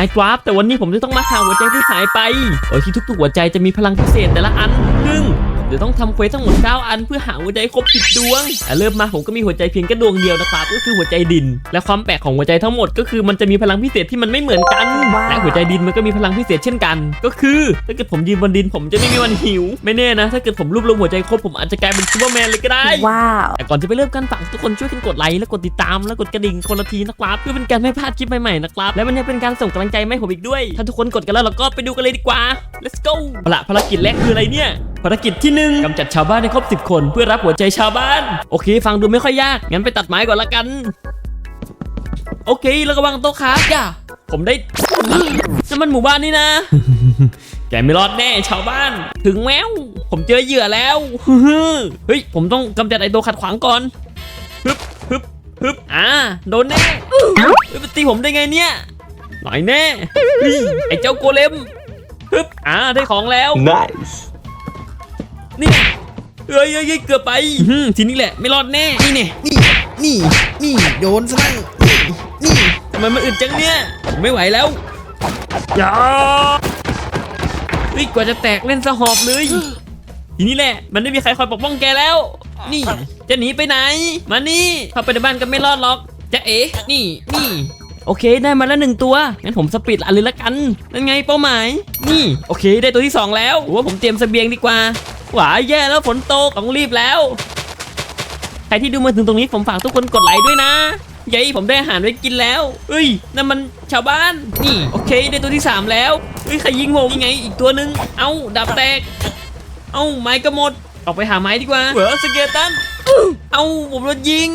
Minecraft แต่วันนี้ผมจะต้องมาหาหัวใจที่หายไป โดยที่ทุกๆหัวใจจะมีพลังพิเศษแต่ละอัน เดี๋ยวต้องทำเควสทั้งหมด 9 อันเพื่อหาหัวใจครบ10ดวงแต่เริ่มมาผมก็มีหัวใจเพียงแค่ดวงเดียวนะครับก็คือหัวใจดิน และความแปลกของหัวใจทั้งหมดก็คือมันจะมีพลังพิเศษที่มันไม่เหมือนกันว้าวและหัวใจดินมันก็มีพลังพิเศษเช่นกัน ก็คือถ้าเกิดผมยืนบนดินผมจะไม่มีวันหิว ไม่แน่นะ ถ้าเกิดผมรวบรวมหัวใจครบผมอาจจะกลายเป็นซูเปอร์แมนเลยก็ได้ว้าวแต่ก่อนจะไปเริ่มกันฝากทุกคนช่วยกันกดไลค์และกดติดตามและกดกระดิ่งคนละทีนะครับเพื่อเป็นการไม่พลาดคลิปใหม่ๆนะครับและมันยังเป็นการส่งกำลังใจมาให้ผมอีกด้วย ถ้าทุกคนกดกันแล้วเราก็ไปดูกันเลยดีกว่า let's go เอาละภารกิจแรกคืออะไรเนี่ยภารกิจที่หนึ่งกำจัดชาวบ้านให้ครบ10คนเพื่อรับหัวใจชาวบ้าน โอเค ฟังดูไม่ค่อยยาก งั้นไปตัดไม้ก่อนละกัน โอเค แล้วก็วางโต๊ะครับอย่าผมได้นั่นมันหมู่บ้านนี่นะ แกไม่รอดแน่ชาวบ้าน ถึงแมวผมเจอเหยื่อแล้วเฮ้ย ผมต้องกำจัดไอตัวขัดขวางก่อนฮึบฮึบฮึบอ่าโดนแน่เฮ้ยมันตีผมได้ไงเนี่ยหน่อยแน่เฮ้ยไอเจ้าโกเลมฮึบอ่าได้ของแล้ว Nice. นี่เอ้ยเอ้ยเอ้ยเกือบไปอื้อหือทีนี้แหละไม่รอดแน่นี่เนี่ยนี่นี่นี่โดนซะมั่งนี่นี่ทำไมมันอึดจังเนี่ยผมไม่ไหวแล้วอย่าเฮ้ยกว่าจะแตกเล่นสะหอบเลยทีนี้แหละ มันไม่มีใครคอยปกป้องแกแล้ว นี่ จะหนีไปไหน มานี่เข้าไปในบ้านก็ไม่รอดหรอกจะเอ๋นี่นี่โอเคได้มาแล้วหนึ่งตัว งั้นผมสปีดอันเลยละกัน นั่นไงเป้าหมาย นี่ โอเคได้ตัวที่สองแล้วผมว่าผมเตรียมเสบียงดีกว่า หวายแย่แล้วฝนตกต้องรีบแล้ว ใครที่ดูมาถึงตรงนี้ผมฝากทุกคนกดไลค์ด้วยนะเย้ผมได้อาหารไว้กินแล้ว เอ้ยนั่นมันชาวบ้าน นี่โอเคได้ตัวที่สามแล้วเฮ้ยใครยิงผมยังไงอีกตัวหนึ่งเอ้าดับแตก เอ้าไม้ก็หมด ออกไปหาไม้ดีกว่าเหรอสเกลตัน เอ้าผมโดนยิง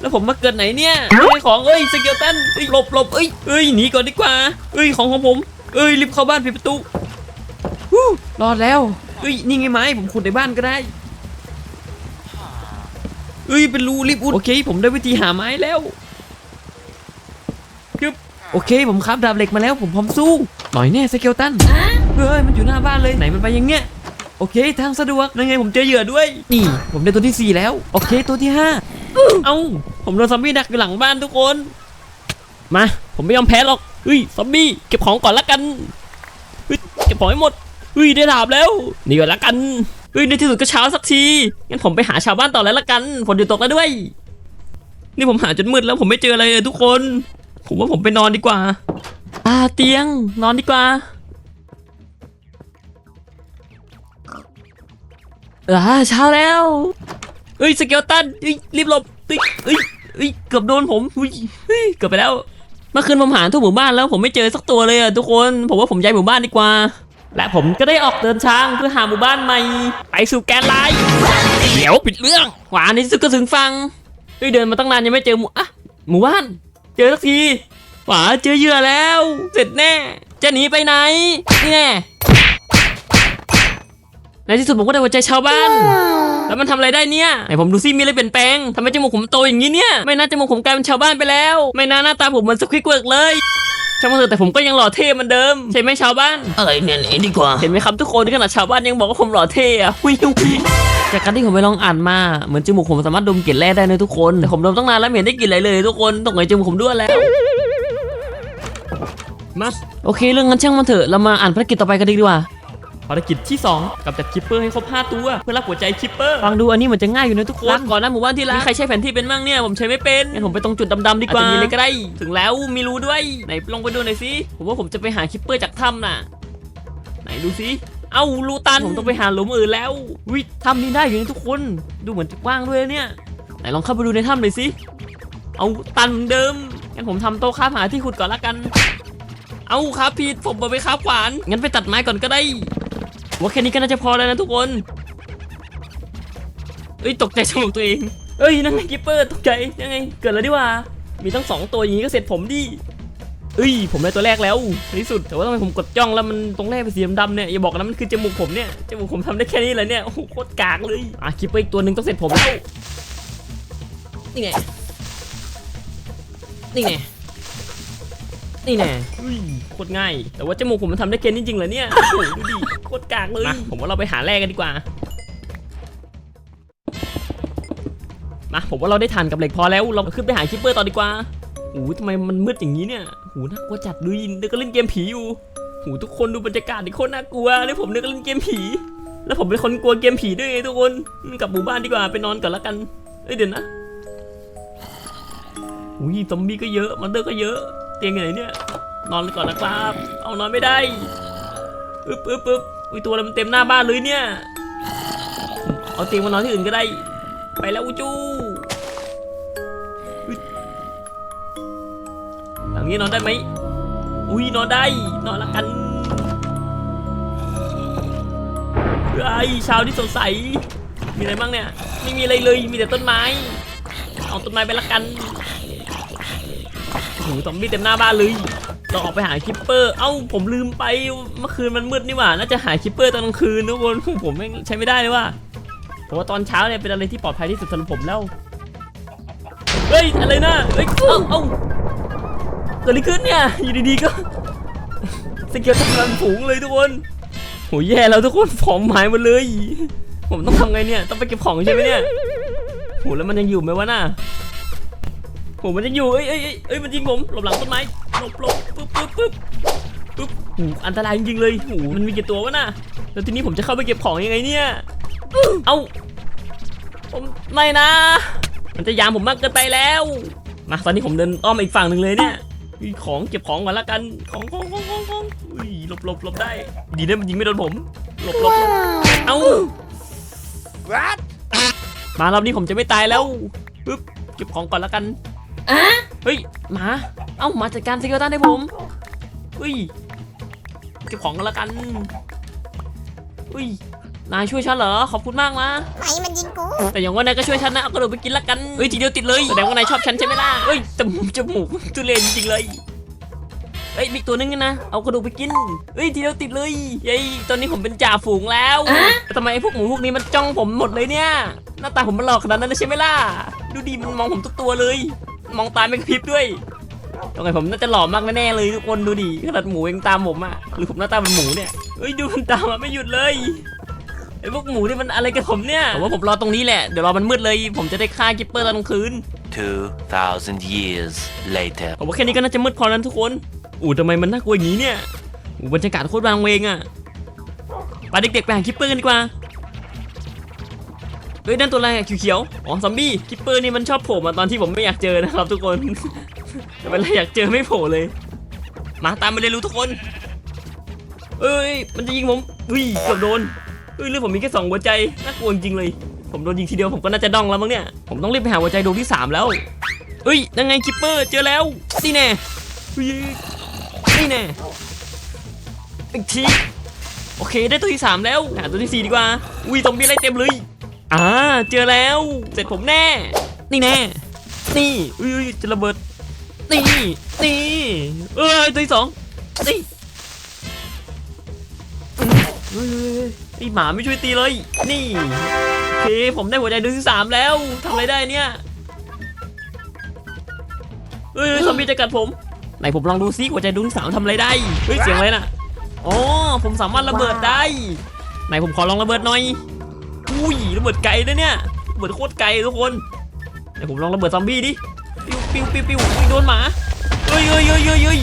แล้วผมมาเกิดไหนเนี่ยไม่ได้ของเอ้ยสเกลตันเอ้ยหลบหลบเอ้ยเอ้ยหนีก่อนดีกว่า เอ้ยของของผม เอ้ยรีบเข้าบ้านปิดประตูฮู้รอดแล้ว เอ้ยนี่ไงไม้ผมขุดในบ้านก็ได้เอ้ยเป็นรูรีบอุดโอเค ผมได้วิธีหาไม้แล้วจึ๊บโอเค ผมครับดาบเหล็กมาแล้วผมพร้อมสู้หน่อยแน่สเกลตันเฮ้ยมันอยู่หน้าบ้านเลยไหนมันไปอยังเงี้ยโอเค ทางสะดวกนั่นไงผมเจอเหยื่อด้วยนี่ผมได้ตัวที่ 4 แล้ว โอเคตัวที่ 5 เอ้าผมโดนซอมบี้ดักอยู่หลังบ้านทุกคน มา ผมไม่ยอมแพ้หรอกเฮ้ยซอมบี้เก็บของก่อนละกันเฮ้ยเก็บของให้หมด เฮ้ยได้ดาบแล้วนี่ก่อนละกันเฮ้ยในที่สุดก็เช้าสักทีงั้นผมไปหาชาวบ้านต่อแล้วละกันฝนหยุดตกแล้วด้วย นี่ผมหาจนมืดแล้วผมไม่เจออะไรเลยทุกคน ผมว่าผมไปนอนดีกว่า อ่าเตียง นอนดีกว่าอ่าเช้าแล้วเอ้ยสเกลตันเอ้ยรีบหลบเอ้ยเอ้ยเอ้ยเกือบโดนผมอุ้ยเฮ้ยเกือบไปแล้วเมื่อคืนผมหาทั่วหมู่บ้านแล้วผมไม่เจอสักตัวเลยอะทุกคน ผมว่าผมย้ายหมู่บ้านดีกว่า และผมก็ได้ออกเดินทางเพื่อหาหมู่บ้านใหม่ ไปสู่แกนไลน์เดี๋ยวปิดเรื่องหวานในที่สุดก็ถึงฟังเฮ้ยเดินมาตั้งนานยังไม่เจอหมู่อะหมู่บ้าน เจอสักทีหวาเจอเหยื่อแล้ว เสร็จแน่ จะหนีไปไหนนี่แน่ในที่สุดผมก็ได้หัวใจชาวบ้าน แล้วมันทำอะไรได้เนี่ยไหนผมดูซิมีอะไรเปลี่ยนแปลงทำไมจมูกผมโตอย่างนี้เนี่ย ไม่น่าจมูกผมกลายเป็นชาวบ้านไปแล้ว ไม่น่าหน้าตาผมเหมือนสควิกเวิร์กเลย ช่างมันเถอะแต่ผมก็ยังหล่อเท่เหมือนเดิม ใช่ไหมชาวบ้าน อะไรเนี่ยหนีดีกว่า เห็นไหมครับทุกคนขนาดชาวบ้านยังบอกว่าผมหล่อเท่อะวิวจากการที่ผมไปลองอ่านมาเหมือนจมูกผมสามารถดมกลิ่นแร่ได้นะทุกคนแต่ผมดมตั้งนานแล้วไม่เห็นได้กลิ่นอะไรเลยทุกคนตกไหนจมูกผมด้วยแล้วมาโอเคเรื่องนั้นช่างมันเถอะเรามาอ่านภารกิจต่อไปกันดีกว่า ภารกิจที่ 2กับจัดคิปเปอร์ให้ครบ5ตัวเพื่อรับหัวใจคิปเปอร์ฟังดูอันนี้เหมือนจะง่ายอยู่นะทุกคนรักก่อนนะหมู่บ้านที่รักมีใครใช้แผนที่เป็นบ้างเนี่ยผมใช้ไม่เป็นงั้นผมไปตรงจุดดำๆดีกว่าอาจจะมีอะไรก็ได้ ถึงแล้วมีรูด้วยไหนลองไปดูหน่อยสิผมว่าผมจะไปหาคิปเปอร์จากถ้ำน่ะ ไหนดูสิเอ้ารูตันผมต้องไปหาหลุมอื่นแล้ววิถ้ำนี้ได้อยู่นะทุกคนดูเหมือนจะกว้างด้วยนะเนี่ยไหนลองเข้าไปดูในถ้ำหน่อยสิเอาตันเหมือนเดิมงั้นผมทำโต๊ะค้าหาที่ขุดก่อนละกัน เอาครับผิดผมเอาไปค้าขวานงั้นไปตัดไม้ก่อนก็ได้ ว่าแค่นี้ก็น่าจะพอแล้วนะทุกคนเอ้ยตกใจจมูกตัวเองเอ้ยนั่นไงกิปเปอร์ตกใจยังไงเกิดอะไรดีวะมีทั้งสองตัวอย่างนี้ก็เสร็จผมดิเอ้ยผมได้ตัวแรกแล้วในที่สุดแต่ว่าทำไมผมกดจ้องแล้วมันตรงแรกเป็นสีดำเนี่ยอย่าบอกนะมันคือจมูกผมเนี่ยจมูกผมทำได้แค่นี้เลยเนี่ยโอ้โหโคตรกากเลยอะคิปเปอร์อีกตัวหนึ่งต้องเสร็จผมแล้วนี่ไงนี่ไง นี่แน่อุ้ยโคตรง่าย แต่ว่าจมูกผมมันทำได้แค่นี้จริงเหรอเนี่ยโอ้โหดูดิโคตรกากเลย ผมว่าเราไปหาแร่กันดีกว่า มาผมว่าเราได้ทานกับเหล็กพอแล้ว เราขึ้นไปหาคิปเปอร์ต่อดีกว่าโอ้โหทำไมมันมืดอย่างนี้เนี่ยโหน่ากลัวจัดดูยินนึกก็เล่นเกมผีอยู่โหทุกคนดูบรรยากาศดิโคตรน่ากลัวนี่ผมนึกก็เล่นเกมผี แล้วผมเป็นคนกลัวเกมผีด้วยไงทุกคนกลับหมู่บ้านดีกว่าไปนอนก่อนละกันเอ้ยเดี๋ยวนะอุ้ยซอมบี้ก็เยอะมอนเตอร์ก็เยอะ เตียงอยู่ไหนเนี่ย นอนก่อนนะครับ เอานอนไม่ได้อึ๊บอึ๊บอึ๊บอุ้ยตัวอะไรมันเต็มหน้าบ้านเลยเนี่ย เอาเตียงมานอนที่อื่นก็ได้ ไปแล้วอูจูอยหลังนี้นอนได้ไหม อุ้ยนอนได้ นอนละกันไอ้เช้าที่สดใส มีอะไรบ้างเนี่ย ไม่มีอะไรเลย มีแต่ต้นไม้ เอาต้นไม้ไปละกัน หซอมบี้เต็มหน้าบ้านเลยเราออกไปหาคิปเปอร์ เอ้าผมลืมไปเมื่อคืนมันมืดนี่หว่า น่าจะหาคิปเปอร์ตอนกลางคืนทุกคนผมไม่ใช้ไม่ได้เลยว่ะผมว่าตอนเช้าเนี่ยเป็นอะไรที่ปลอดภัยที่สุดสำหรับผมแล้ว เฮ้ยอะไรนะเฮ้ยเอ้าเอ้าเกิดอะไรขึ้นเนี่ยอยู่ดีๆก็สเกลทำงานฝูงเลยทุกคนโหแย่แล้วทุกคนของหายหมดเลย ผมต้องทำไงเนี่ยต้องไปเก็บของใช่ไหมเนี่ยโหแล้วมันยังอยู่ไหมวะน่ะ โหมันยังอยู่เอ้ยเอ้ยเอ้ยเอ้ยมันยิงผมหลบหลังต้นไม้หลบหลบปึ๊บปึ๊บปึ๊บปึ๊บโหอันตรายจริงๆเลยโหมันมีกี่ตัววะน่ะแล้วทีนี้ผมจะเข้าไปเก็บของยังไงเนี่ยเอ้าผมไม่นะ มันจะยามผมมากเกินไปแล้วมาตอนนี้ผมเดินอ้อมอีกฝั่งหนึ่งเลยเนี่ยมีของเก็บของก่อนละกันของของของของของอุ้ยหลบหลบหลบได้ ดีนะมันยิงไม่โดนผมหลบหลบหลบเอ้า What? มารอบนี้ผมจะไม่ตายแล้วปึ๊บเก็บของก่อนละกัน อะเฮ้ยหมา เอ้าหมาจัดการซิกเกอร์ตันให้ผมเฮ้ยเก็บของกันละกันเฮ้ยนายช่วยฉันเหรอขอบคุณมากนะไหนมันยิงกูแต่อย่างว่านายก็ช่วยฉันนะเอากระดูกไปกินละกันเฮ้ยทีเดียวติดเลยแสดงว่านายชอบฉันใช่ไหมล่ะเฮ้ยจมูกจมูกทุเรศจริงๆเลยเฮ้ยมีอีกตัวนึงนะ เอากระดูกไปกินเฮ้ยทีเดียวติดเลยเฮ้ยตอนนี้ผมเป็นจ่าฝูงแล้วแต่ทำไมไอ้พวกหมูพวกนี้มันจ้องผมหมดเลยเนี่ย หน้าตาผมมันหลอกขนาดนั้นเลยใช่ไหมล่ะ ดูดีมันมองผมทุกตัวเลย มองตาไม่กระพริบด้วยตรงไหนผมน่าจะหล่อมากแน่ๆเลยทุกคนดูดิขนาดหมูยังตามผมอะหรือผมหน้าตาเป็นหมูเนี่ยเฮ้ยดูมันตามมาไม่หยุดเลยไอ้พวกหมูนี่มันอะไรกับผมเนี่ยผมว่าผมรอตรงนี้แหละเดี๋ยวรอมันมืดเลย ผมจะได้ฆ่ากิปเปอร์ตอนกลางคืน2,000 years later. ผมว่าแค่นี้ก็น่าจะมืดพอแล้วทุกคนอู้ทำไมมันน่ากลัวอย่างนี้เนี่ยอู้บรรยากาศโคตรวางเวงอะไปเด็กๆไปหาคิปเปอร์กันดีกว่า เฮ้ยนั่นตัวอะไรอะเขียวๆอ๋อซอมบี้คิปเปอร์นี่มันชอบโผล่มาตอนที่ผมไม่อยากเจอนะครับทุกคนแต่เวลาอยากเจอไม่โผล่เลย มาตามมาเรียนรู้ทุกคน เอ้ยมันจะยิงผมอุ้ยเกือบโดนเฮ้ยเรื่องผมมีแค่สองหัวใจน่ากลัวจริงเลย ผมโดนยิงทีเดียวผมก็น่าจะดองแล้วมั้งเนี่ยผมต้องรีบไปหาหัวใจดวงที่สามแล้วเฮ้ยยังไงคิปเปอร์เจอแล้วนี่แน่นี่แน่อีกทีโอเคได้ตัวที่สามแล้วหาตัวที่สี่ดีกว่าอุ้ยตอมบี้อะไรเต็มเลย อ่าเจอแล้ว เสร็จผมแน่ นี่แน่ นี่อุ้ยอุ้ยจะระเบิด นี่ นี่ เอ้ยตัวที่สองนี่เฮ้ยไอหมาไม่ช่วยตีเลย นี่โอเคผมได้หัวใจดวงที่สามแล้วทำอะไรได้เนี่ยเฮ้ยซอมบี้จะกัดผม ไหนผมลองดูซิหัวใจดวงที่สามทำอะไรได้ เฮ้ยเสียงอะไรน่ะอ๋อผมสามารถระเบิดได้ ไหนผมขอลองระเบิดหน่อย อุ้ยระเบิดไกลนะเนี่ยระเบิดโคตรไกลทุกคนไหนผมลองระเบิดซอมบี้ดิปิ้วปิ้วปิ้วปิ้วอุ้ยโดนหมาเฮ้ยเฮ้ยเฮ้ยเฮ้ยเฮ้ย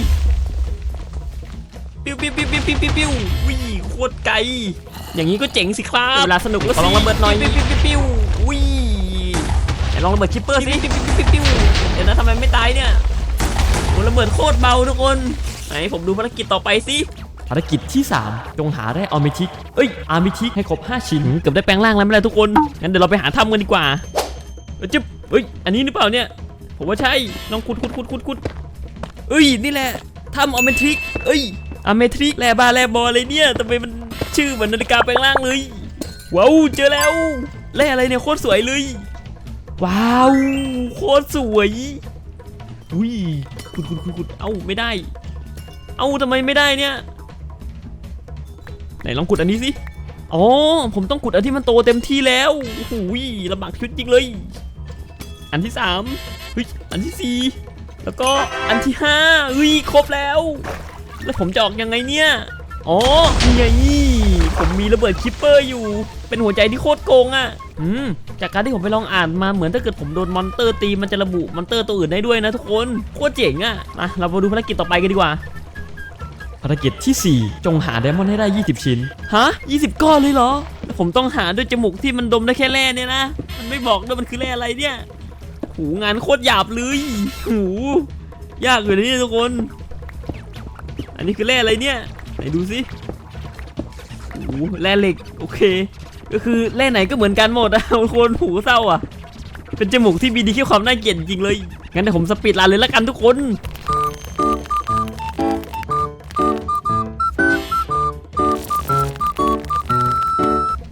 ปิ้วปิ้วปิ้วปิ้วปิ้วปิ้วปิ้วอุ้ยโคตรไกล อย่างนี้ก็เจ๋งสิครับเวลาสนุกแล้วขอลองระเบิดหน่อยปิ้วปิ้วปิ้วปิ้วอุ้ยไหนลองระเบิดคิปเปอร์สิปิ้วปิ้วปิ้วปิ้วเดี๋ยวนะทำไมไม่ตายเนี่ยโอ้ระเบิดโคตรเบาทุกคนไหนผมดูภารกิจต่อไปสิภารกิจที่ 3 จงหาแร่ออร์มิทิกเอ้ยอาร์มิทิกให้ครบ 5 ชิ้นเกือบได้แปลงร่างแล้วไม่เป็นไรทุกคน งั้นเดี๋ยวเราไปหาถ้ำกันดีกว่าจึ๊บเอ้ย อันนี้หรือเปล่าเนี่ย ผมว่าใช่ลองขุดขุดขุดขุดขุดเอ้ย นี่แหละถ้ำออร์มิทิกเอ้ยออร์มิทิกแร่บาแร่บออะไรเนี่ยทำไมมันชื่อเหมือนนาฬิกาแปลงร่างเลย ว้าว เจอแล้วแร่อะไรเนี่ยโคตรสวยเลย ว้าว โคตรสวยอุ้ยขุดขุดขุดขุดเอ้าไม่ได้ เอ้าทำไมไม่ได้เนี่ย ไหนลองขุดอันนี้สิ อ๋อ ผมต้องขุดอันที่มันโตเต็มที่แล้วโอ้โหลำบากชีวิตจริงเลย อันที่สามเฮ้ย อันที่สี่แล้วก็อันที่ห้าเฮ้ย ครบแล้ว แล้วผมจะออกยังไงเนี่ย อ๋อนี่ไงผมมีระเบิดคิปเปอร์อยู่ เป็นหัวใจที่โคตรโกงอะ อืม จากการที่ผมไปลองอ่านมาเหมือนถ้าเกิดผมโดนมอนเตอร์ตีมันจะระบุมอนเตอร์ตัวอื่นได้ด้วยนะทุกคน โคตรเจ๋งอะมาเรามาดูภารกิจต่อไปกันดีกว่า ภารกิจที่ 4 จงหาไดมอนด์ให้ได้ 20 ชิ้น ฮะ 20 ก้อนเลยเหรอ ผมต้องหาด้วยจมูกที่มันดมได้แค่แร่เนี่ยนะ มันไม่บอกด้วยมันคือแร่อะไรเนี่ย หูงานโคตรหยาบเลย หู ยากเลยนี่ทุกคน อันนี้คือแร่อะไรเนี่ย ไหนดูสิหูแร่เหล็ก โอเค ก็คือแร่ไหนก็เหมือนกันหมดอะทุกคนหูเศร้าอะเป็นจมูกที่มีดีแค่ความน่าเกลียดจริงเลย งั้นเดี๋ยวผมสปีดรันเลยละกันทุกคน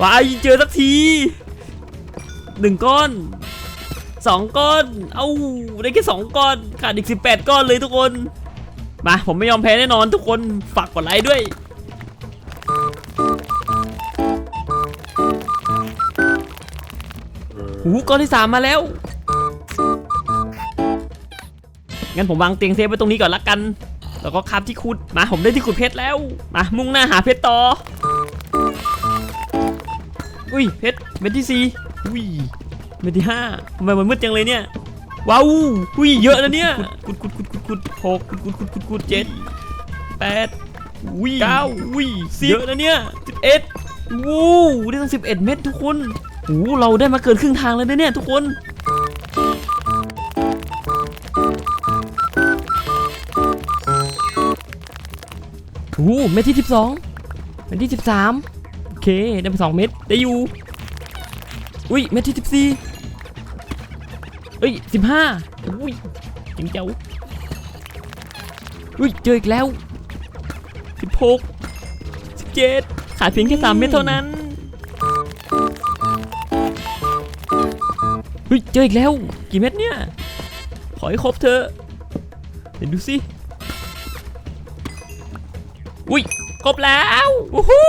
วายเจอสักทีหนึ่งก้อนสองก้อน เอ้าได้แค่สองก้อนขาดอีกสิบแปดก้อนเลยทุกคน มาผมไม่ยอมแพ้แน่นอนทุกคนฝากกดไลค์ด้วยหูก้อนที่สามมาแล้ว งั้นผมวางเตียงเซฟไว้ตรงนี้ก่อนละกัน แล้วก็คาบที่ขุด มาผมได้ที่ขุดเพชรแล้ว มามุ่งหน้าหาเพชรต่อ อุ้ยเพชรเม็ดที่สี่อุ้ยเม็ดที่ห้าทำไมมันมืดจังเลยเนี่ยว้าวอุ้ยเยอะนะเนี่ยกุดกุดกุดกุดกุดหกกุดกุดกุดกุดกุดเจ็ดแปดอุ้ยเก้าอุ้ยสิบเยอะนะเนี่ยสิบเอ็ดวู้ได้ตั้งสิบเอ็ดเม็ดทุกคนโอ้เราได้มาเกินครึ่งทางแล้วนะเนี่ยทุกคนโอ้โหเม็ดที่สิบสองเม็ดที่สิบสามโอ เค ได้ไปสองเม็ดได้อยู่ อุ้ยเม็ดที่สิบสี่เอ้ยสิบห้าอุ้ยเจ๋งเจ้าอุ้ยเจออีกแล้วสิบหกสิบเจ็ดขาดเพียงแค่สามเม็ดเท่านั้นเฮ้ยเจออีกแล้ว กี่เม็ดเนี่ย ขอให้ครบเถอะเดี๋ยวดูสิอุ้ยครบแล้ววู้ฮู้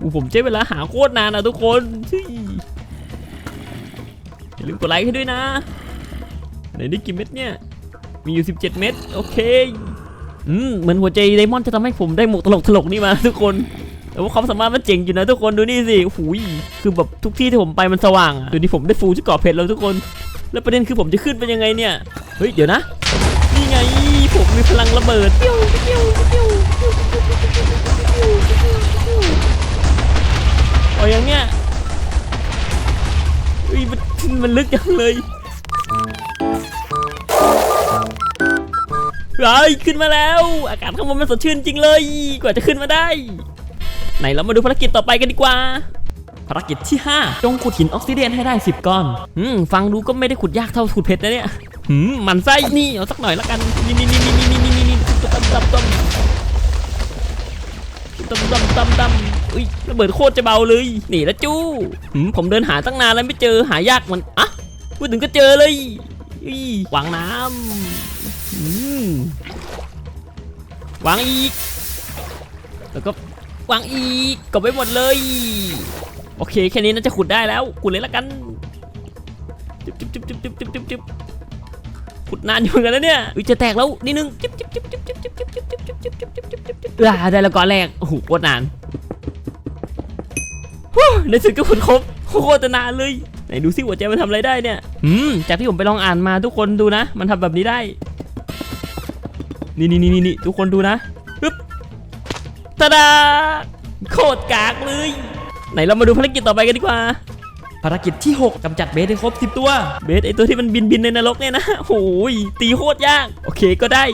อู้ผมใช้เวลาหาโคตรนานนะทุกคนชี่อย่าลืมกดไลค์ให้ด้วยนะไหนได้กี่เม็ดเนี่ยมีอยู่ 17 เม็ดโอเคอืมเหมือนหัวใจไดมอนด์จะทำให้ผมได้หมวกตลกตลกนี่มาทุกคนแต่ว่าความสามารถมันเจ๋งอยู่นะทุกคนดูนี่สิหูยคือแบบทุกที่ที่ผมไปมันสว่างอะดี๋ยวนี้ผมได้ฟูชุดเกราะเพชรแล้วทุกคน แล้วประเด็นคือผมจะขึ้นเป็นยังไงเนี่ยเฮ้ยเดี๋ยวนะนี่ไงผมมีพลังระเบิดโอ้ย อย่างเนี้ยอุ้ยมันมันลึกจังเลยเฮ้ยขึ้นมาแล้ว อากาศข้างบนมันสดชื่นจริงเลย กว่าจะขึ้นมาได้ ไหนเรามาดูภารกิจต่อไปกันดีกว่า ภารกิจที่ 5 จงขุดหินออกซิเดนให้ได้ 10 ก้อน อืมฟังดูก็ไม่ได้ขุดยากเท่าขุดเพชรนะเนี่ยหืมหมันไส้นี่เอาสักหน่อยละกัน นี่นี่นี่นี่นี่นี่นี่นี่ตั้มตั้มตั้ม ตั้มตั้มตั้มตั้มอุ้ยระเบิดโคตรจะเบาเลยนี่ละจู้ผมเดินหาตั้งนานแล้วไม่เจอหายากมันอะพูดถึงก็เจอเลยอุ้ยวางน้ำวางอีก แล้วก็วางอีกก็ไปหมดเลย โอเคแค่นี้น่าจะขุดได้แล้วขุดเลยละกันจุ๊บจุ๊บจุ๊บจุ๊บจุ๊บจุ๊บ ขุดนานอยู่เหมือนกันนะเนี่ยอุ้ยจะแตกแล้วนิดนึงจุ๊บจุ๊บจุ๊บจุ๊บจุ๊บจุ๊บจุ๊บจุ๊บจุ๊บจุ๊บจุ๊บจุ๊บจุ๊บจุ๊บจุ๊บอ่าได้แล้วก้อนแรกโอ้โหโคตรนานในสุดก็ขุดครบโคตรนานเลยไหนดูซิหัวใจมันทำอะไรได้เนี่ยอืมจากที่ผมไปลองอ่านมาทุกคนดูนะ มันทำแบบนี้ได้ นี่นี่นี่นี่ทุกคนดูนะปึ๊บตาดาโคตรกากเลย ไหนเรามาดูภารกิจต่อไปกันดีกว่า ภารกิจที่ 6กำจัดเบสให้ครบ 10 ตัว เบสไอตัวที่มันบินบินในนรกเนี่ยนะโอ้ยตีโคตรยาก โอเคก็ได้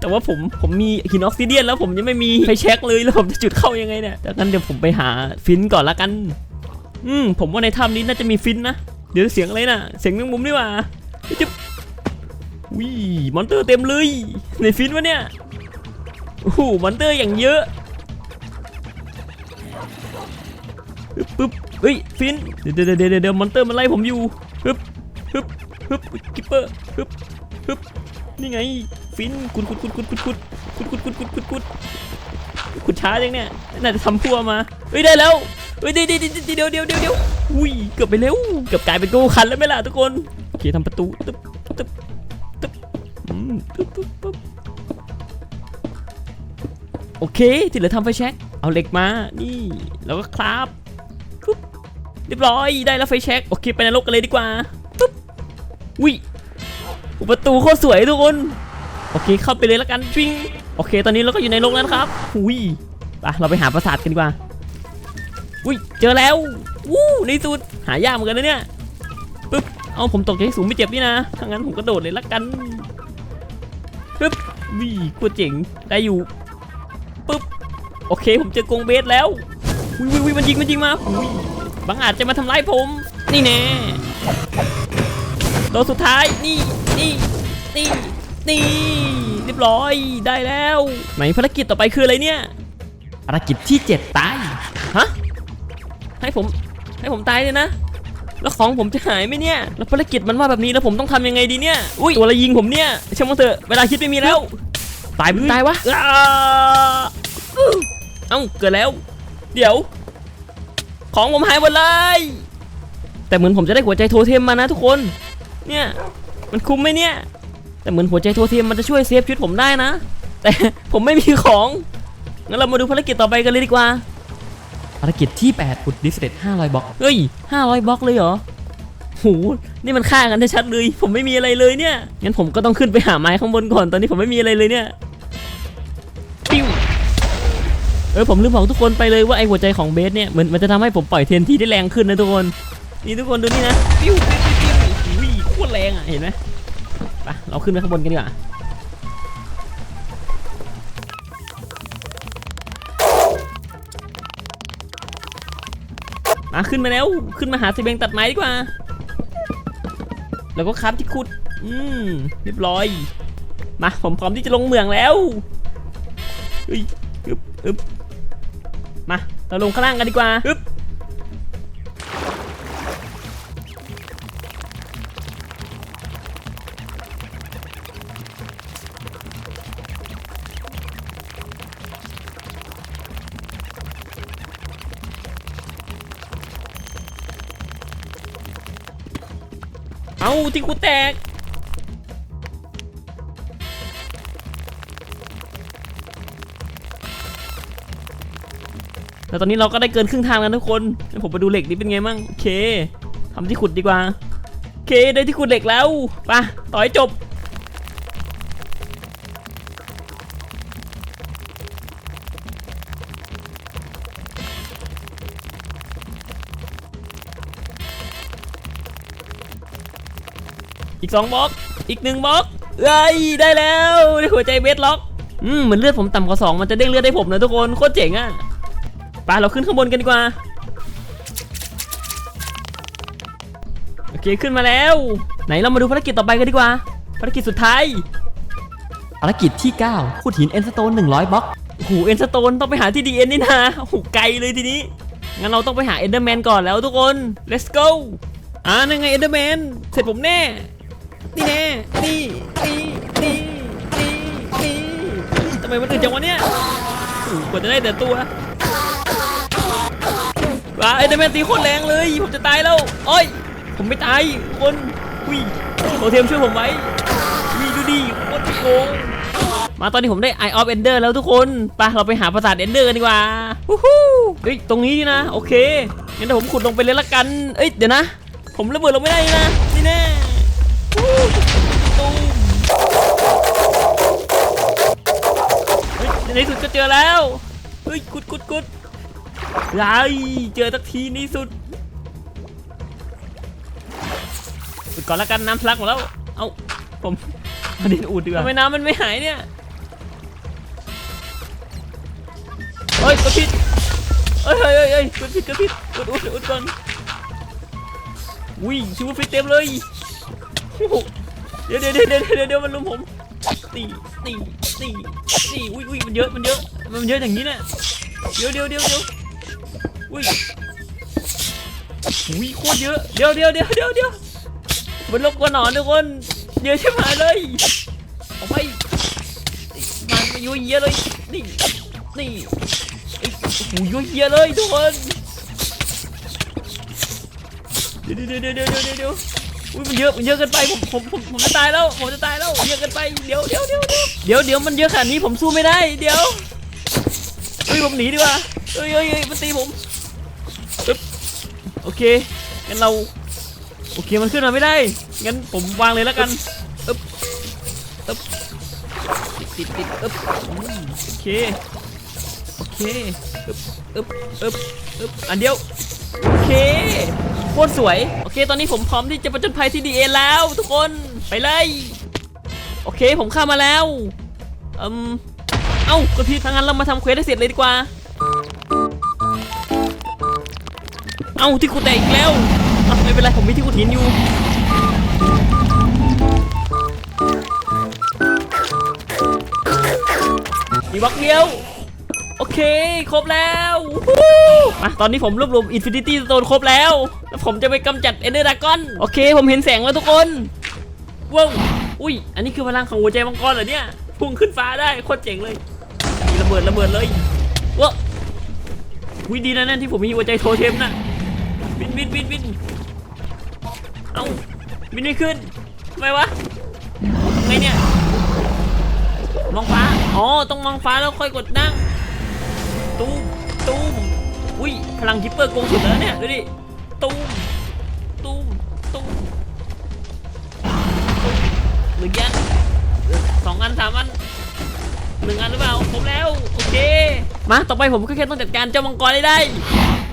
แต่ว่าผมผมมีหินออกซิเดียนแล้วผมยังไม่มีไฟแช็กเลยแล้วผมจะจุดเข้ายังไงเนี่ยดังนั้นเดี๋ยวผมไปหาฟินก่อนละกัน อืมผมว่าในถ้ำนี้น่าจะมีฟินนะ เดี๋ยวเสียงอะไรนะเสียงแมงมุมนี่ว่าจุ๊บวิมอนเตอร์เต็มเลยในฟินวะเนี่ยโอ้โหมอนเตอร์อย่างเยอะ ปึ๊บปึ๊บเฮ้ยฟินเดี๋ยวเดี๋ยวเดี๋ยวเดดมอนเตอร์มันไล่ผมอยู่ปึ๊บปึ๊บปึ๊บกิปเปอร์ปึ๊บปึ๊บนี่ไงฟินกุดกุดกุดกุดกุดกุดกุดกุดกุดกุดกุดกุดกุดช้าจังเนี่ย น่าจะทำพัวมา เฮ้ยได้แล้ว เฮ้ยเดี๋ยวเดี๋ยวเดี๋ยวเดี๋ยวเดี๋ยวเดี๋ยวอุ้ยเกือบไปแล้ว เกือบกลายเป็นโกคันแล้วไหมล่ะทุกคน โอเคทำประตู ตึ๊บตึ๊บตึ๊บตึ๊บตึ๊บตึ๊บโอเค ที่เหลือทำไฟแช็กเอาเหล็กมา นี่ แล้วก็คราฟ เรียบร้อยได้แล้วไฟแช็กโอเคไปนรกกันเลยดีกว่าปุ๊บวิอุประตูโคตรสวยทุกคนโอเคเข้าไปเลยแล้วกันฟิงโอเค ตอนนี้เราก็อยู่ในโลกแล้วครับหุยไปเราไปหาปราสาทกันดีกว่าอุ้ยเจอแล้ววู้ในสุดหายากเหมือนกันนะเนี่ยปึ๊บเอาผมตกจากที่สูงไม่เจ็บนี่นะถ้างั้นผมกระโดดเลยละกันปึ๊บวิกูเจ๋งได้อยู่ปึ๊บโอเคผมเจอกรงเบสแล้ววิววิวมันยิงมันยิงมาอุ้ย บางอาจจะมาทำร้ายผม นี่แน่โดนสุดท้ายนี่นี่นี่นี่เรียบร้อยได้แล้ว ไหนภารกิจต่อไปคืออะไรเนี่ยภารกิจที่7ตายฮะให้ผมให้ผมตายเลยนะ แล้วของผมจะหายไหมเนี่ย แล้วภารกิจมันว่าแบบนี้แล้วผมต้องทำยังไงดีเนี่ย อุ้ยตัวอะไรยิงผมเนี่ยเชื่อมั้งเถอะเวลาคิดไม่มีแล้ว ตายไปตายวะอ้าอื้อเอ้าเกิดแล้ว เดี๋ยว ของผมหายหมดเลย แต่เหมือนผมจะได้หัวใจโทเทมมานะทุกคน เนี่ย มันคุ้มไหมเนี่ย แต่เหมือนหัวใจโทเทมมันจะช่วยเซฟชีวิตผมได้นะ แต่ผมไม่มีของ งั้นเรามาดูภารกิจต่อไปกันเลยดีกว่า ภารกิจที่8ขุดดิสเ t 500บล็อก เฮ้ย 500บล็อกเลยเหรอโห นี่มันฆ่ากันชัดๆเลย ผมไม่มีอะไรเลยเนี่ย งั้นผมก็ต้องขึ้นไปหาไม้ข้างบนก่อน ตอนนี้ผมไม่มีอะไรเลยเนี่ยปิ้ว เออผมลืมบอกทุกคนไปเลยว่าไอหัวใจของเบสเนี่ยเหมือนมันจะทำให้ผมปล่อยเทนทีได้แรงขึ้นนะทุกคนนี่ทุกคนดูนี่นะปิ้วปิ้วปิ้วปิ้วอุ้ยโคตรแรงอะเห็นไหมไปเราขึ้นไปข้างบนกันดีกว่ามาขึ้นมาแล้วขึ้นมาหาสิเบงตัดไม้ดีกว่า แล้วก็ครับที่ขุด อืมเรียบร้อย มาผมพร้อมที่จะลงเมืองแล้วเฮ้ยอึบอึบ มา เราลงข้างล่างกันดีกว่าอึบเอาที่กูแต ตอนนี้เราก็ได้เกินครึ่งทางแล้วทุกคนผมไปดูเหล็กนี่เป็นไงมั่งโอเคทำที่ขุดดีกว่าโอเคได้ที่ขุดเหล็กแล้วปะต่อให้จบอีกสองบล็อก อีกหนึ่งบล็อกเอ้ยได้แล้วได้หัวใจเบสล็อก อืมเหมือนเลือดผมต่ำกว่าสองมันจะเด้งเลือดให้ผมนะทุกคน โคตรเจ๋งอะ ไปเราขึ้นข้างบนกันดีกว่าโอเคขึ้นมาแล้ว ไหนเรามาดูภารกิจต่อไปกันดีกว่า ภารกิจสุดท้ายภารกิจที่ 9ขุดหินเอ็นสโตน100บล็อกโอ้โหเอ็นสโตนต้องไปหาที่ดีเอ็นนี่นะโอ้โหไกลเลยทีนี้ งั้นเราต้องไปหาเอนเดอร์แมนก่อนแล้วทุกคน let's go อ่านั่นไงเอนเดอร์แมนเสร็จผมแน่ นี่แน่ นี่นี่นี่นี่นี่ทำไมมันอื่นจังวะเนี่ยอู้กว่าจะได้แต่ตัว ว้าไอเดอร์แมนตีโคตรแรงเลย ผมจะตายแล้วโอ้ย ผมไม่ตายคนวิโทเทมช่วยผมไว้วิดูดิโคตรโกงมาตอนนี้ผมได้ Eye of Ender แล้วทุกคนไปเราไปหาปราสาท Ender กันดีกว่าวู้ฮู้เฮ้ย ตรงนี้นะ โอเค งั้นเดี๋ยวผมขุดลงไปเลยละกัน เอ้ย เดี๋ยวนะ ผมระเบิดลงไม่ได้นะ นี่แน่วู้ตูมเฮ้ยในที่สุดก็เจอแล้ว เฮ้ย กุดกุดกุด ไอ้เจอสักทีในที่สุดอุดก่อนละกันน้ำทะลักหมดแล้ว เอาผมมาดินอุดดีกว่าทำไมน้ำมันไม่หายเนี่ยเฮ้ยกดผิดเฮ้ยเฮ้ยเฮ้ยเฮ้ยกดผิดกดผิดอุดอุดอุดก่อนวิ่งชิวฟิตเต็มเลยโอ้โหเดี๋ยวเดี๋ยวเดี๋ยวเดี๋ยวเดี๋ยวเดี๋ยวมันลุมผมตีตีตีตีอุ้ยอุ้ยมันเยอะมันเยอะมันเยอะอย่างนี้น่ะเดี๋ยวเดี๋ยวเดี๋ยวเดี๋ยว อุ้ยอุ้ยโคตรเยอะ เดี๋ยวเดี๋ยวเดี๋ยวเดี๋ยวเดี๋ยวมันลบกว่าหนอนทุกคน เยอะใช่ไหมเลยเอาไปมันมายุ่ยเยอะเลย นี่ นี่ไอ้ยยุ่ยเยอะเลยทุกคน เดี๋ยวเดี๋ยวเดี๋ยวเดี๋ยวเดี๋ยวอุ้ยมันเยอะมันเยอะเกินไปผมผมผมผมจะตายแล้วผมจะตายแล้วเยอะเกินไปเดี๋ยวเดี๋ยวเดี๋ยวเดี๋ยวเดี๋ยวเดี๋ยวมันเยอะขนาดนี้ผมสู้ไม่ได้ เดี๋ยวเฮ้ยผมหนีดีกว่าเฮ้ยเฮ้ยเฮ้ยมันตีผม โอเคงั้นเราโอเคมันขึ้นมาไม่ได้งั้นผมวางเลยแล้วกันอึ๊บอึ๊บติดติดอึ๊บอืมโอเคโอเคอึ๊บอึ๊บอึ๊บอึ๊บอันเดียวโอเคโคตรสวยโอเค ตอนนี้ผมพร้อมที่จะประจนภัยที่ดีเอแล้ว ทุกคนไปเลยโอเคผมเข้ามาแล้วอืมเอ้ากดผิดทางนั้นเรามาทำเควสให้เสร็จเลยดีกว่า เอ้าที่กูแตกอีกแล้วอะไม่เป็นไรผมมีที่กูถินอยู่ มีบล็อกเดียว โอเค ครบแล้วมาตอนนี้ผมรวบรวมอินฟินิตี้สโตนครบแล้ว แล้วผมจะไปกำจัดเอเดอร์ดากอน โอเค ผมเห็นแสงแล้วทุกคนว้าวอุ้ย อันนี้คือพลังของหัวใจมังกรเหรอเนี่ย พุ่งขึ้นฟ้าได้โคตรเจ๋งเลยมีระเบิดระเบิดเลยว้าวอุ้ยดีนะนั่นที่ผมมีหัวใจโทเทมน่ะ บินบินบินบินเอ้าบินไม่ขึ้นทำไมวะทำไงเนี่ย มองฟ้า อ๋อ ต้องมองฟ้าแล้วค่อยกดนั่ง ตูมตูมอุ้ย พลังคิปเปอร์โกงสุดแล้วเนี่ย ดูดิ ตูมตูมตูมตูมหรือยังสองอันสามอันหนึ่งอันหรือเปล่าครบแล้ว โอเค มา ต่อไปผมก็แค่ต้องจัดการเจ้ามังกรให้ได้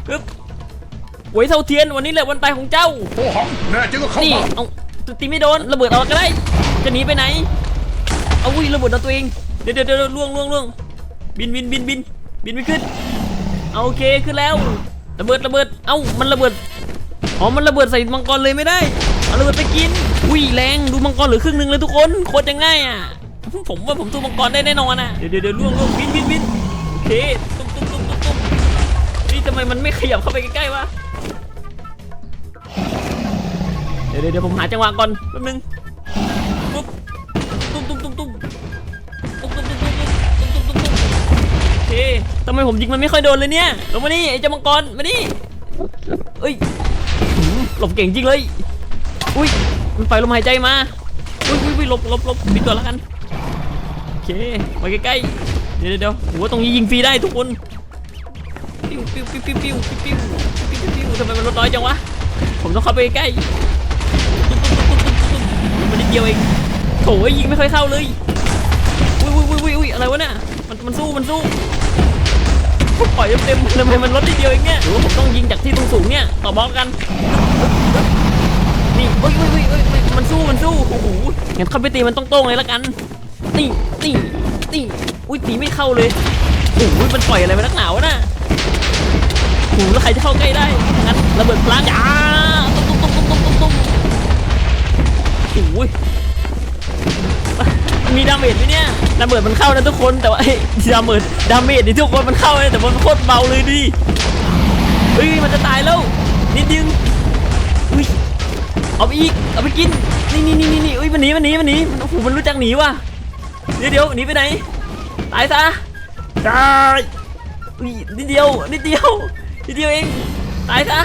ปึ๊บ หวยเท่าเทียนวันนี้แหละวันตายของเจ้าโอ้หังแน่จริงก็เข้านี่มาเอาตีไม่โดนระเบิดเอาก็ได้จะหนีไปไหนเอาอุ้ยระเบิดเอาตัวเองเดี๋ยวเดี๋ยวเดี๋ยวล่วงล่วงล่วงบินบินบินบินบินไม่ขึ้นเอาโอเคขึ้นแล้วระเบิดระเบิดเอ้ามันระเบิดอ๋อมันระเบิดใส่มังกรเลยไม่ได้เอาระเบิดไปกินอุ้ยแรงดูมังกรเหลือครึ่งหนึงเลยทุกคนโคตรจะง่ายอะผมว่าผมสู้มังกรได้แน่นอนอะเดี๋ยวเดี๋ยวเดี๋ยวล่วงล่วงบินบินบินโอเคตุ้มตุ้มตุ้มตุ้มตุ้มนี่ทำไมมันไม่ขยับเข้าไปใกล้ๆวะ ดี๋ยวเดี๋ยวเดี๋ยวผมหาจังหวะก่อนแป๊บนึงปุ๊บตุ้มตุ้มตุ้มตุ้มตุ้มตุ้มตุ้มตุ้มตุ้มตุ้มตุ้มตุ้มตุ้มโอเคทำไมผมยิงมันไม่ค่อยโดนเลยเนี่ยลงมานี่ไอ้เจ้ามังกรมานี่เอ้ยหืมหลบเก่งจริงเลยอุ้ยมันปล่อยลมหายใจมาอุ้ยอุ้ยอุ้ยหลบหลบหลบปิดก่อนแล้วกันโอเคมาใกล้ๆเดี๋ยวเดี๋ยวเดี๋ยวผมว่าตรงนี้ยิงฟรีได้ทุกคนปิ้วปิ้วปิ้วปิ้วปิ้วปิ้วปิ้วปิ้วปิ้วทำไมมันลดน้อยจังวะผมต้องเข้าไปใกล้ๆมันนิ ดเดียวเองโถยิงไม่ค่อยเข้าเลยอุ้ยอุ้ยอุ้ยอุ้ยอะไรวะเนี่ยมันมันสู้มันสู้ปล่อยเต็มๆทำไมมันลดนิดเดียวเองเนี่ยหรือว่าผมต้องยิงจากที่สูงๆเนี่ยต่อบล็อกกันนี่อุ้ยอุ้ยอุ้ยอุ้ยมันสู้มันสู้โอ้โหงั้นเข้าไปตีมันตรงๆเลยละกันนี่นี่นี่อุ้ยตีไม่เข้าเลยโอ้โหมันปล่อยอะไรมานักหนาวะน่ะโอ้โหแล้วใครจะเข้าใกล้ได้งั้นระเบิดพลังจ้า อ้ยมีดาเมจไหมเนี่ยดาเมจมันเข้านะทุกคนแต่ว่าเอ้ยดาเมจดาเมจนี่ทุกคนมันเข้าเลยแต่มันโคตรเบาเลยดิเฮ้ยมันจะตายแล้วนิดนึงอุ้ยเอาไปอีกเอาไปกินนี่นี่นี่นี่นี่อุ้ยมันหนีมันหนีมันหนีมันโอ้โหมันรู้จักหนีว่ะเดี๋ยวเดี๋ยวหนีไปไหนตายซะตายอุ้ยนิดเดียวนิดเดียวนิดเดียวเองตายซะ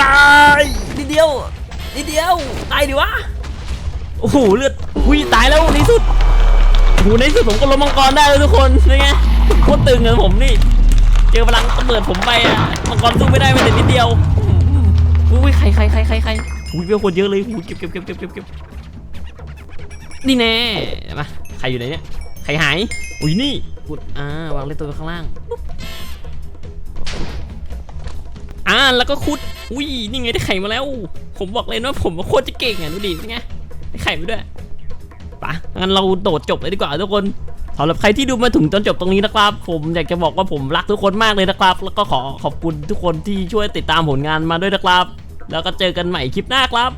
ตายนิดเดียวนิดเดียวตายดิวะ โอ้โหเลือดหุยตายแล้วในสุดโหในสุดผมก็ล้มมังกรได้แล้วทุกคนนี่ไงโคตรตึงเลยผมนี่ เจอพลังระเบิดผมไปอะมังกรสู้ไม่ได้แม้แต่นิดเดียวอุ้ยใครใครใครใครใครอุ้ยเวลคนเยอะเลยอุ้ยเก็บเก็บเก็บเก็บเก็บเก็บนี่แน่มาใครอยู่ไหนเนี่ยใครหายอุ้ยนี่กดอ่าวางเลยตัวข้างล่างอ่าแล้วก็คุดอุ้ยนี่ไงได้ไข่มาแล้ว ผมบอกเลยนะผมว่าโคตรจะเก่งอะดูดิเป็นไง ไข่ไปด้วยปะงั้นเราโดดจบเลยดีกว่าทุกคนสำหรับใครที่ดูมาถึงจนจบตรงนี้นะครับ ผมอยากจะบอกว่าผมรักทุกคนมากเลยนะครับ แล้วก็ขอขอบคุณทุกคนที่ช่วยติดตามผลงานมาด้วยนะครับ แล้วก็เจอกันใหม่คลิปหน้าครับ